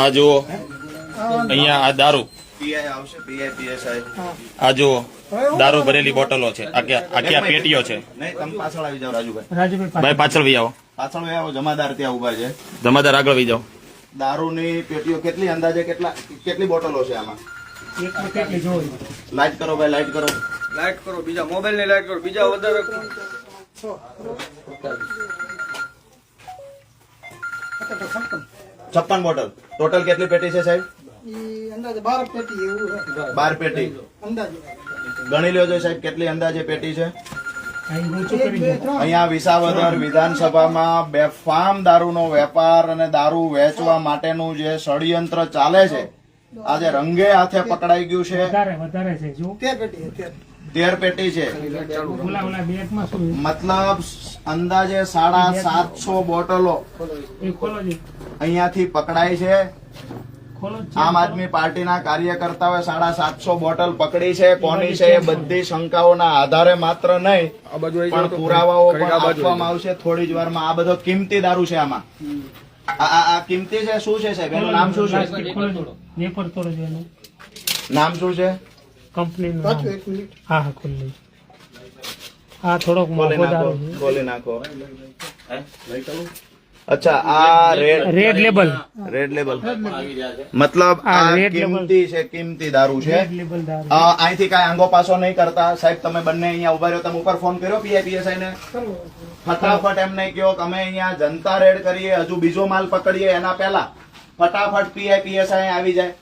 આ જુઓ. અહીંયા આ દારૂ. પીઆઈ આવશે પીઆઈ પીએસઆઈ આ જુઓ. દારૂ ભરેલી બોટલો છે. આખી પેટીઓ છે નહીં તમે પાછળ આવી જાઓ રાજુભાઈ રાજુભાઈ ભાઈ પાછળ વી આવો. પાછળ આવો જમાદાર ત્યાં ઊભા છે. જમાદાર આગળ વી જાઓ. દારૂની પેટીઓ કેટલી અંદાજે કેટલા કેટલી બોટલો છે આમાં? લાઈટ કરો ભાઈ લાઈટ કરો. લાઈટ કરો બીજા મોબાઈલની લાઈટ કરો બીજા વધારે છપ્પન બોટલ. ટોટલ કેટલી પેટી છે સાહેબ? બાર પેટી એવું બાર પેટી. ગણી લ્યો છો સાહેબ કેટલી અંદાજે પેટી છે? અહીંયા વિસાવદર વિધાનસભામાં બેફામ દારૂનો વેપાર અને દારૂ વેચવા માટેનું જે ષડયંત્ર ચાલે છે આજે રંગે હાથે પકડાઈ ગયું છે. વધારે વધારે છે તેર પેટી છે, મતલબ અંદાજે સાડા સાતસો બોટલો અહીંયાથી પકડાઈ છે. આમ આદમી પાર્ટીના કાર્યકર્તાઓએ સાડા સાતસો બોટલ પકડી છે. કોની છે. એ બધી શંકાઓના આધારે માત્ર નહીં પણ પુરાવાઓ આપવામાં આવશે થોડી જ વારમાં. આ બધો કિંમતી દારૂ છે આમાં. આ કિંમતી છે? શું છે સાહેબ? એનું નામ શું છે? નામ શું છે? કંપનીનું પાછું નામ. એક મિનિટ. હા હા ખોલી લઈ આ થોડોક ખોલી મોંઘો નાખો દારૂ ખોલી નાખો. અચ્છા આ red red label red label મતલબ આ કિંમતી છે કિંમતી દારૂ છે. અહીંથી કાંઈ આંગો પાસો નહીં કરતા. સાહેબ તમે બંને અહીંયા ઊભા રહ્યો તમે ઉપર ફોન કર્યો પીઆઈપીએસઆઈ ને? ફટાફટ એમ નહીં કહો કે અમે અહીંયા જનતા રેડ કરીએ હજુ બીજો માલ પકડીએ એના પહેલા. ફટાફટ પીઆઈપીએસઆઈ આવી જાય.